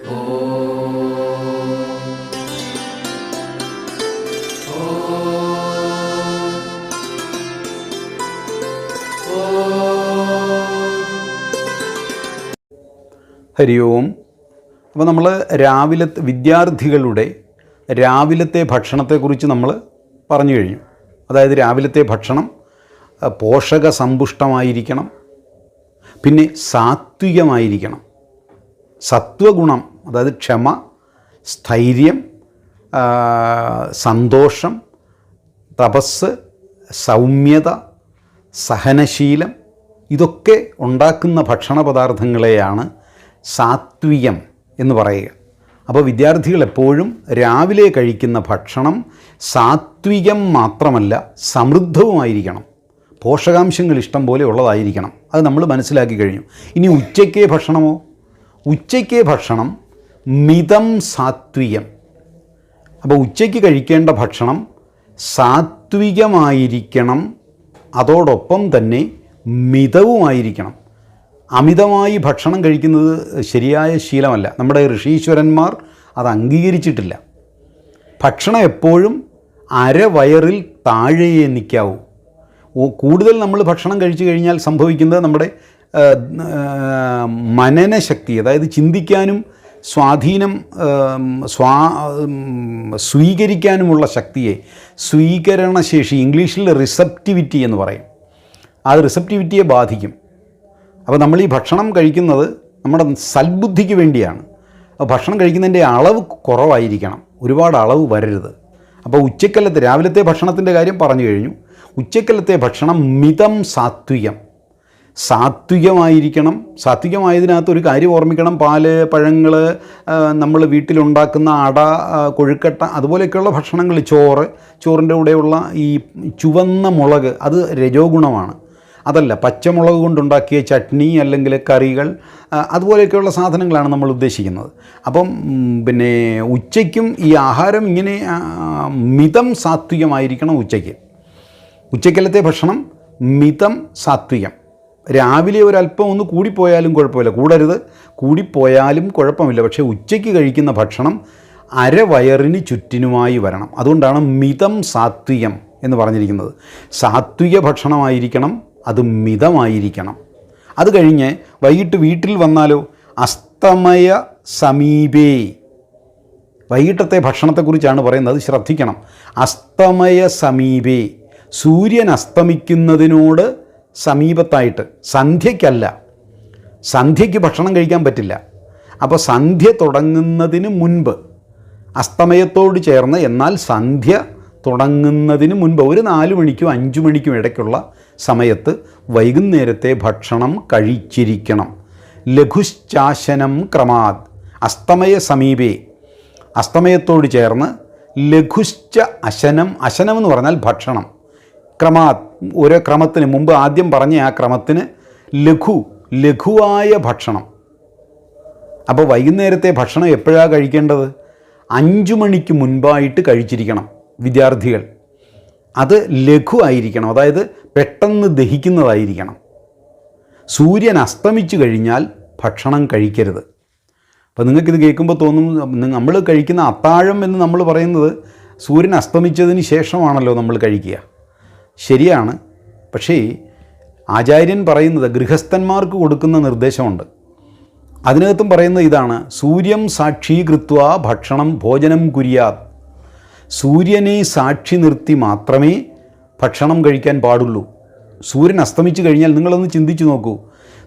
ഹരി ഓം അപ്പോൾ നമ്മൾ രാവിലെ വിദ്യാർത്ഥികളുടെ രാവിലത്തെ ഭക്ഷണത്തെക്കുറിച്ച് നമ്മൾ പറഞ്ഞു കഴിഞ്ഞു. അതായത് രാവിലത്തെ ഭക്ഷണം പോഷക സമ്പുഷ്ടമായിരിക്കണം പിന്നെ സാത്വികമായിരിക്കണം. സത്വഗുണം അതായത് ക്ഷമ സ്ഥൈര്യം സന്തോഷം തപസ് സൗമ്യത സഹനശീലം ഇതൊക്കെ ഉണ്ടാക്കുന്ന ഭക്ഷണ പദാർത്ഥങ്ങളെയാണ് സാത്വികം എന്ന് പറയുക. അപ്പോൾ വിദ്യാർത്ഥികൾ എപ്പോഴും രാവിലെ കഴിക്കുന്ന ഭക്ഷണം സാത്വികം മാത്രമല്ല സമൃദ്ധവുമായിരിക്കണം. പോഷകാംശങ്ങൾ ഇഷ്ടം പോലെ ഉള്ളതായിരിക്കണം. അത് നമ്മൾ മനസ്സിലാക്കി കഴിഞ്ഞു. ഇനി ഉച്ചയ്ക്കേ ഭക്ഷണമോ? ഉച്ചയ്ക്കേ ഭക്ഷണം മിതം സാത്വികം. അപ്പോൾ ഉച്ചയ്ക്ക് കഴിക്കേണ്ട ഭക്ഷണം സാത്വികമായിരിക്കണം. അതോടൊപ്പം തന്നെ മിതവുമായിരിക്കണം. അമിതമായി ഭക്ഷണം കഴിക്കുന്നത് ശരിയായ ശീലമല്ല. നമ്മുടെ ഋഷീശ്വരന്മാർ അത് അംഗീകരിച്ചിട്ടില്ല. ഭക്ഷണം എപ്പോഴും അരവയറിൽ താഴെയേ നിൽക്കാവൂ. കൂടുതൽ നമ്മൾ ഭക്ഷണം കഴിച്ചു കഴിഞ്ഞാൽ സംഭവിക്കുന്നത് നമ്മുടെ മനനശക്തി അതായത് ചിന്തിക്കാനും സ്വാധീനം സ്വാ സ്വീകരിക്കാനുമുള്ള ശക്തിയെ സ്വീകരണശേഷി ഇംഗ്ലീഷിൽ റിസപ്റ്റിവിറ്റി എന്ന് പറയും. അത് റിസപ്റ്റിവിറ്റിയെ ബാധിക്കും. അപ്പോൾ നമ്മൾ ഈ ഭക്ഷണം കഴിക്കുന്നത് നമ്മുടെ സൽബുദ്ധിക്ക് വേണ്ടിയാണ്. അപ്പോൾ ഭക്ഷണം കഴിക്കുന്നതിന്റെ അളവ് കുറവായിരിക്കണം. ഒരുപാട് അളവ് വരരുത്. അപ്പോൾ ഉച്ചക്കല്ലത്തെ രാവിലത്തെ ഭക്ഷണത്തിന്റെ കാര്യം പറഞ്ഞു കഴിഞ്ഞു. ഉച്ചക്കല്ലത്തെ ഭക്ഷണം മിതം സാത്വികം. സാത്വികമായിരിക്കണം. സാത്വികമായതിനകത്ത് ഒരു കാര്യം ഓർമ്മിക്കണം. പാൽ പഴങ്ങൾ നമ്മൾ വീട്ടിലുണ്ടാക്കുന്ന അട കൊഴുക്കട്ട അതുപോലെയൊക്കെയുള്ള ഭക്ഷണങ്ങൾ ചോറ് ചോറിന്റെ കൂടെയുള്ള ഈ ചുവന്ന മുളക് അത് രജോ ഗുണമാണ് അതല്ല പച്ചമുളക് കൊണ്ടുണ്ടാക്കിയ ചട്നി അല്ലെങ്കിൽ കറികൾ അതുപോലെയൊക്കെയുള്ള സാധനങ്ങളാണ് നമ്മൾ ഉദ്ദേശിക്കുന്നത്. അപ്പം പിന്നെ ഉച്ചയ്ക്കും ഈ ആഹാരം ഇങ്ങനെ മിതം സാത്വികമായിരിക്കണം ഉച്ചയ്ക്ക്. ഉച്ചക്കലത്തെ ഭക്ഷണം മിതം സാത്വികം. രാവിലെ ഒരല്പം ഒന്ന് കൂടിപ്പോയാലും കുഴപ്പമില്ല. കൂടരുത്. കൂടിപ്പോയാലും കുഴപ്പമില്ല. പക്ഷേ ഉച്ചയ്ക്ക് കഴിക്കുന്ന ഭക്ഷണം അരവയറിന് ചുറ്റിനുമായി വരണം. അതുകൊണ്ടാണ് മിതം സാത്വികം എന്ന് പറഞ്ഞിരിക്കുന്നത്. സാത്വിക ഭക്ഷണമായിരിക്കണം അത് മിതമായിരിക്കണം. അത് കഴിഞ്ഞ് വൈകിട്ട് വീട്ടിൽ വന്നാലോ? അസ്തമയ സമീപേ. വൈകിട്ടത്തെ ഭക്ഷണത്തെക്കുറിച്ചാണ് പറയുന്നത്. ശ്രദ്ധിക്കണം. അസ്തമയ സമീപേ. സൂര്യൻ അസ്തമിക്കുന്നതിനോട് സമീപത്തായിട്ട്. സന്ധ്യയ്ക്കല്ല. സന്ധ്യയ്ക്ക് ഭക്ഷണം കഴിക്കാൻ പറ്റില്ല. അപ്പോൾ സന്ധ്യ തുടങ്ങുന്നതിന് മുൻപ് അസ്തമയത്തോട് ചേർന്ന് എന്നാൽ സന്ധ്യ തുടങ്ങുന്നതിന് മുൻപ് ഒരു നാല് മണിക്കും അഞ്ച് മണിക്കും ഇടയ്ക്കുള്ള സമയത്ത് വൈകുന്നേരത്തെ ഭക്ഷണം കഴിച്ചിരിക്കണം. ലഘുശ്ചാശനം ക്രമാത്. അസ്തമയ സമീപേ അസ്തമയത്തോട് ചേർന്ന് ലഘുശ്ച അശനം അശനം എന്ന് പറഞ്ഞാൽ ഭക്ഷണം. ക്രമാത് ഓരോ ക്രമത്തിന് മുമ്പ് ആദ്യം പറഞ്ഞ ആ ക്രമത്തിന് ലഘു ലഘുവായ ഭക്ഷണം. അപ്പോൾ വൈകുന്നേരത്തെ ഭക്ഷണം എപ്പോഴാണ് കഴിക്കേണ്ടത്? അഞ്ചു മണിക്ക് മുൻപായിട്ട് കഴിച്ചിരിക്കണം വിദ്യാർത്ഥികൾ. അത് ലഘു ആയിരിക്കണം അതായത് പെട്ടെന്ന് ദഹിക്കുന്നതായിരിക്കണം. സൂര്യൻ അസ്തമിച്ചു കഴിഞ്ഞാൽ ഭക്ഷണം കഴിക്കരുത്. അപ്പോൾ നിങ്ങൾക്കിത് കേൾക്കുമ്പോൾ തോന്നും നമ്മൾ കഴിക്കുന്ന അത്താഴം എന്ന് നമ്മൾ പറയുന്നത് സൂര്യൻ അസ്തമിച്ചതിന് ശേഷമാണല്ലോ നമ്മൾ കഴിക്കുക. ശരിയാണ്. പക്ഷേ ആചാര്യൻ പറയുന്നത് ഗൃഹസ്ഥന്മാർക്ക് കൊടുക്കുന്ന നിർദ്ദേശമുണ്ട്. അതിനകത്തും പറയുന്നത് ഇതാണ്. സൂര്യം സാക്ഷീകൃത്വ ഭക്ഷണം ഭോജനം കുര്യാത്. സൂര്യനെ സാക്ഷി നിർത്തി മാത്രമേ ഭക്ഷണം കഴിക്കാൻ പാടുള്ളൂ. സൂര്യൻ അസ്തമിച്ചു കഴിഞ്ഞാൽ നിങ്ങളൊന്ന് ചിന്തിച്ചു നോക്കൂ.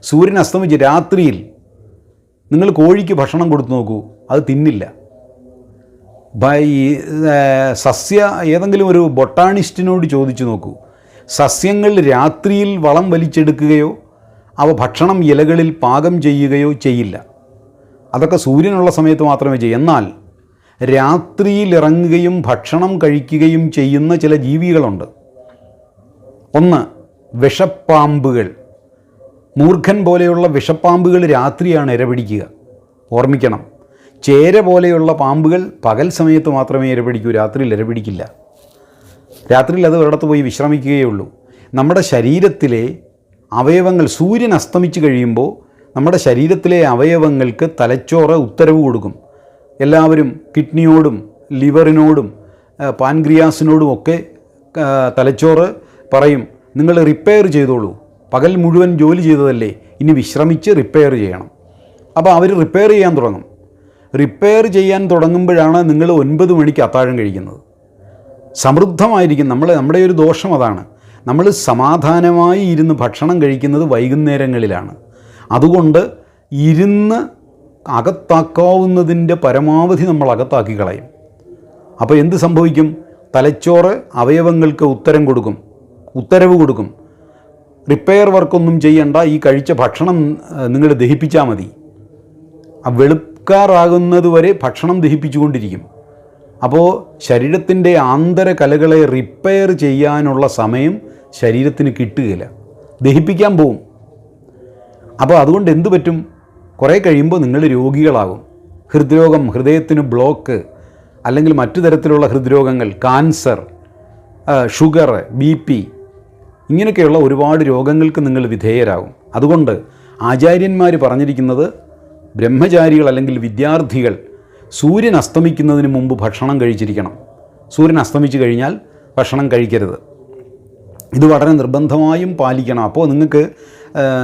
സൂര്യൻ അസ്തമിച്ച് രാത്രിയിൽ നിങ്ങൾ കോഴിക്ക് ഭക്ഷണം കൊടുത്തു നോക്കൂ. അത് തിന്നില്ല. ഈ സസ്യ ഏതെങ്കിലും ഒരു ബൊട്ടാണിസ്റ്റിനോട് ചോദിച്ചു നോക്കൂ. സസ്യങ്ങൾ രാത്രിയിൽ വളം വലിച്ചെടുക്കുകയോ അവ ഭക്ഷണം ഇലകളിൽ പാകം ചെയ്യുകയോ ചെയ്യില്ല. അതൊക്കെ സൂര്യനുള്ള സമയത്ത് മാത്രമേ ചെയ്യൂ. എന്നാൽ രാത്രിയിൽ ഇറങ്ങുകയും ഭക്ഷണം കഴിക്കുകയും ചെയ്യുന്ന ചില ജീവികളുണ്ട്. ഒന്ന് വിഷപ്പാമ്പുകൾ. മൂർഖൻ പോലെയുള്ള വിഷപ്പാമ്പുകൾ രാത്രിയാണ് ഇരപിടിക്കുക. ഓർമ്മിക്കണം ചേര പോലെയുള്ള പാമ്പുകൾ പകൽ സമയത്ത് മാത്രമേ ഇരപിടിക്കൂ രാത്രിയിൽ ഇരപിടിക്കില്ല. രാത്രിയിൽ അത് ഒരിടത്ത് പോയി വിശ്രമിക്കുകയേ ഉള്ളൂ നമ്മുടെ ശരീരത്തിലെ അവയവങ്ങൾ സൂര്യൻ അസ്തമിച്ച് കഴിയുമ്പോൾ നമ്മുടെ ശരീരത്തിലെ അവയവങ്ങൾക്ക് തലച്ചോറ് ഉത്തരവ് കൊടുക്കും. എല്ലാവരും കിഡ്നിയോടും ലിവറിനോടും പാൻഗ്രിയാസിനോടും ഒക്കെ തലച്ചോറ് പറയും നിങ്ങൾ റിപ്പയർ ചെയ്തോളൂ. പകൽ മുഴുവൻ ജോലി ചെയ്തതല്ലേ ഇനി വിശ്രമിച്ച് റിപ്പയർ ചെയ്യണം. അപ്പോൾ അവർ റിപ്പയർ ചെയ്യാൻ തുടങ്ങും. റിപ്പയർ ചെയ്യാൻ തുടങ്ങുമ്പോഴാണ് നിങ്ങൾ ഒൻപത് മണിക്ക് അത്താഴം കഴിക്കുന്നത്. സമൃദ്ധമായിരിക്കും. നമ്മൾ നമ്മുടെ ഒരു ദോഷം അതാണ്. നമ്മൾ സമാധാനമായി ഇരുന്ന് ഭക്ഷണം കഴിക്കുന്നത് വൈകുന്നേരങ്ങളിലാണ്. അതുകൊണ്ട് ഇരുന്ന് അകത്താക്കാവുന്നതിന്റെ പരമാവധി നമ്മൾ അകത്താക്കി കളയും. അപ്പോൾ എന്ത് സംഭവിക്കും? തലച്ചോറ് അവയവങ്ങൾക്ക് ഉത്തരം കൊടുക്കും. ഉത്തരവ് കൊടുക്കും. റിപ്പയർ വർക്കൊന്നും ചെയ്യണ്ട. ഈ കഴിച്ച ഭക്ഷണം നിങ്ങൾ ദഹിപ്പിച്ചാൽ മതി. ആ ഭക്ഷണം ദഹിപ്പിച്ചുകൊണ്ടിരിക്കും. അപ്പോൾ ശരീരത്തിന്റെ ആന്തര കലകളെ റിപ്പയർ ചെയ്യാനുള്ള സമയം ശരീരത്തിന് കിട്ടുകയില്ല. ദഹിപ്പിക്കാൻ പോവും. അപ്പോൾ അതുകൊണ്ട് എന്തു പറ്റും? കുറേ കഴിയുമ്പോൾ നിങ്ങൾ രോഗികളാകും. ഹൃദ്രോഗം ഹൃദയത്തിന് ബ്ലോക്ക് അല്ലെങ്കിൽ മറ്റു തരത്തിലുള്ള ഹൃദ്രോഗങ്ങൾ കാൻസർ ഷുഗർ ബി പി ഇങ്ങനെയൊക്കെയുള്ള ഒരുപാട് രോഗങ്ങൾക്ക് നിങ്ങൾ വിധേയരാകും. അതുകൊണ്ട് ആചാര്യന്മാർ പറഞ്ഞിരിക്കുന്നത് ബ്രഹ്മചാരികൾ അല്ലെങ്കിൽ വിദ്യാർത്ഥികൾ സൂര്യൻ അസ്തമിക്കുന്നതിന് മുമ്പ് ഭക്ഷണം കഴിച്ചിരിക്കണം. സൂര്യൻ അസ്തമിച്ചു കഴിഞ്ഞാൽ ഭക്ഷണം കഴിക്കരുത്. ഇത് വളരെ നിർബന്ധമായും പാലിക്കണം. അപ്പോൾ നിങ്ങൾക്ക്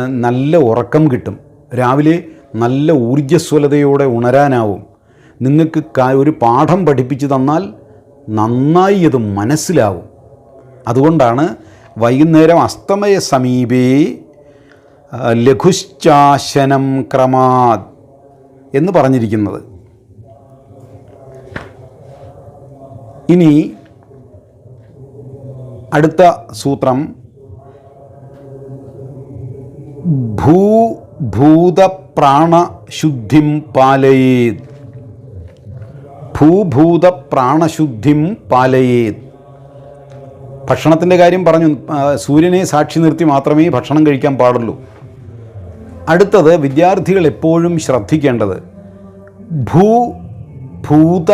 നല്ല ഉറക്കം കിട്ടും. രാവിലെ നല്ല ഊർജസ്വലതയോടെ ഉണരാനാവും. നിങ്ങൾക്ക് ഒരു പാഠം പഠിപ്പിച്ചു തന്നാൽ നന്നായി അത് മനസ്സിലാവും. അതുകൊണ്ടാണ് വൈകുന്നേരം അസ്തമയ സമീപേ ലഘുശ്ചാശനം ക്രമാത് എന്ന് പറഞ്ഞിരിക്കുന്നത്. ഇനി അടുത്ത സൂത്രം. ഭൂ ഭൂത പ്രാണശുദ്ധിം പാലയേത്. ഭൂഭൂത പ്രാണശുദ്ധിം പാലയേത്. ഭക്ഷണത്തിന്റെ കാര്യം പറഞ്ഞു. സൂര്യനെ സാക്ഷി നിർത്തി മാത്രമേ ഭക്ഷണം കഴിക്കാൻ പാടുള്ളൂ. അടുത്തത് വിദ്യാർത്ഥികൾ എപ്പോഴും ശ്രദ്ധിക്കേണ്ടത്. ഭൂ ഭൂത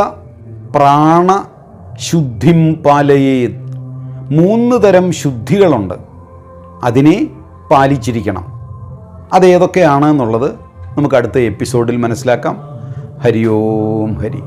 പ്രാണ ശുദ്ധിം പാലയേത്. മൂന്ന് തരം ശുദ്ധികളുണ്ട്. അതിനെ പാലിച്ചിരിക്കണം. അതേതൊക്കെയാണ് എന്നുള്ളത് നമുക്ക് അടുത്ത എപ്പിസോഡിൽ മനസ്സിലാക്കാം. ഹരി ഓം ഹരി.